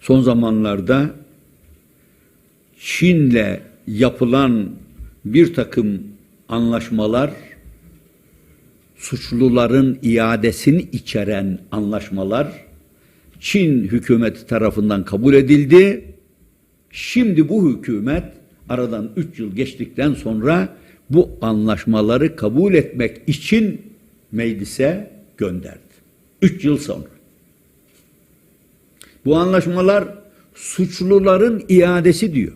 son zamanlarda Çin'le yapılan bir takım anlaşmalar suçluların iadesini içeren anlaşmalar Çin hükümeti tarafından kabul edildi. Şimdi bu hükümet aradan üç yıl geçtikten sonra bu anlaşmaları kabul etmek için meclise gönderdi. Üç yıl sonra. Bu anlaşmalar suçluların iadesi diyor.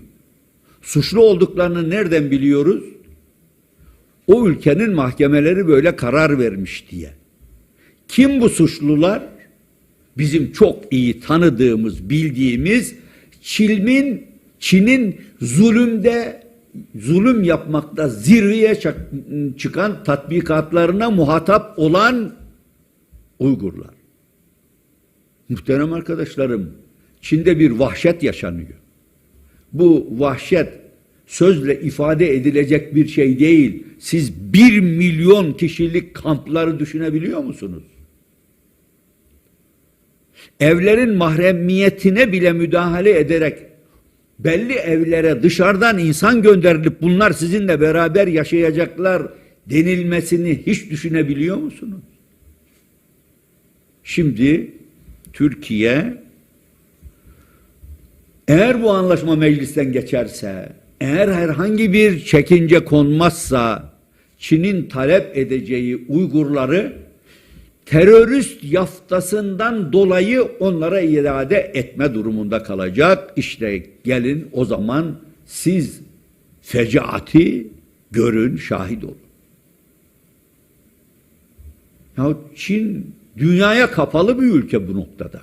Suçlu olduklarını nereden biliyoruz? O ülkenin mahkemeleri böyle karar vermiş diye. Kim bu suçlular? Bizim çok iyi tanıdığımız, bildiğimiz Çin'in Çin'in zulümde zulüm yapmakta zirveye çıkan tatbikatlarına muhatap olan Uygurlar. Muhterem arkadaşlarım, Çin'de bir vahşet yaşanıyor. Bu vahşet sözle ifade edilecek bir şey değil. Siz bir milyon kişilik kampları düşünebiliyor musunuz? Evlerin mahremiyetine bile müdahale ederek belli evlere dışarıdan insan gönderilip bunlar sizinle beraber yaşayacaklar denilmesini hiç düşünebiliyor musunuz? Şimdi Türkiye eğer bu anlaşma meclisten geçerse, eğer herhangi bir çekince konmazsa Çin'in talep edeceği Uygurları terörist yaftasından dolayı onlara irade etme durumunda kalacak. İşte gelin o zaman siz fecaati görün, şahit olun. Ya Çin dünyaya kapalı bir ülke bu noktada.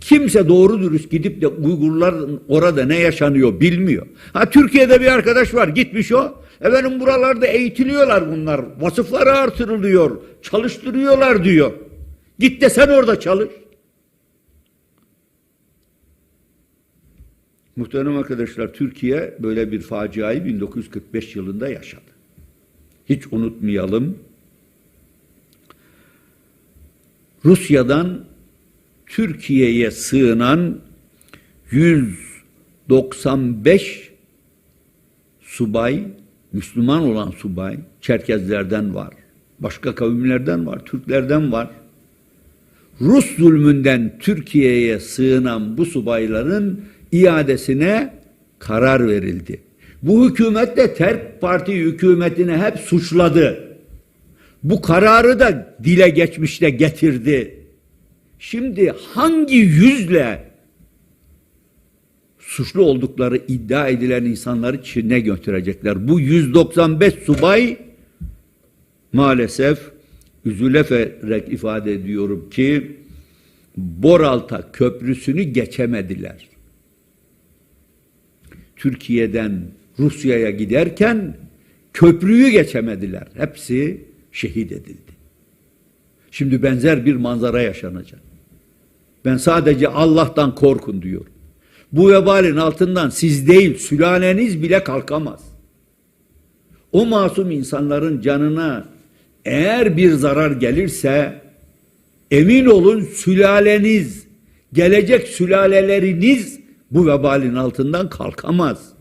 Kimse doğru dürüst gidip de Uygurların orada ne yaşanıyor bilmiyor. Ha Türkiye'de bir arkadaş var gitmiş o. Efendim buralarda eğitiliyorlar bunlar. Vasıfları artırılıyor. Çalıştırıyorlar diyor. Git de sen orada çalış. Muhterem arkadaşlar Türkiye böyle bir faciayı 1945 yılında yaşadı. Hiç unutmayalım. Rusya'dan Türkiye'ye sığınan 195 subay, Müslüman olan subay, Çerkezlerden var. Başka kavimlerden var, Türklerden var. Rus zulmünden Türkiye'ye sığınan bu subayların iadesine karar verildi. Bu hükümet de Terk Parti hükümetini hep suçladı. Bu kararı da dile geçmişte getirdi. Şimdi hangi yüzle suçlu oldukları iddia edilen insanları Çin'e götürecekler? Bu 195 subay maalesef üzülerek ifade ediyorum ki Boralta köprüsünü geçemediler. Türkiye'den Rusya'ya giderken köprüyü geçemediler. Hepsi şehit edildi. Şimdi benzer bir manzara yaşanacak. Ben sadece Allah'tan korkun diyorum. Bu vebalin altından siz değil sülaleniz bile kalkamaz. O masum insanların canına eğer bir zarar gelirse emin olun sülaleniz, gelecek sülaleleriniz bu vebalin altından kalkamaz.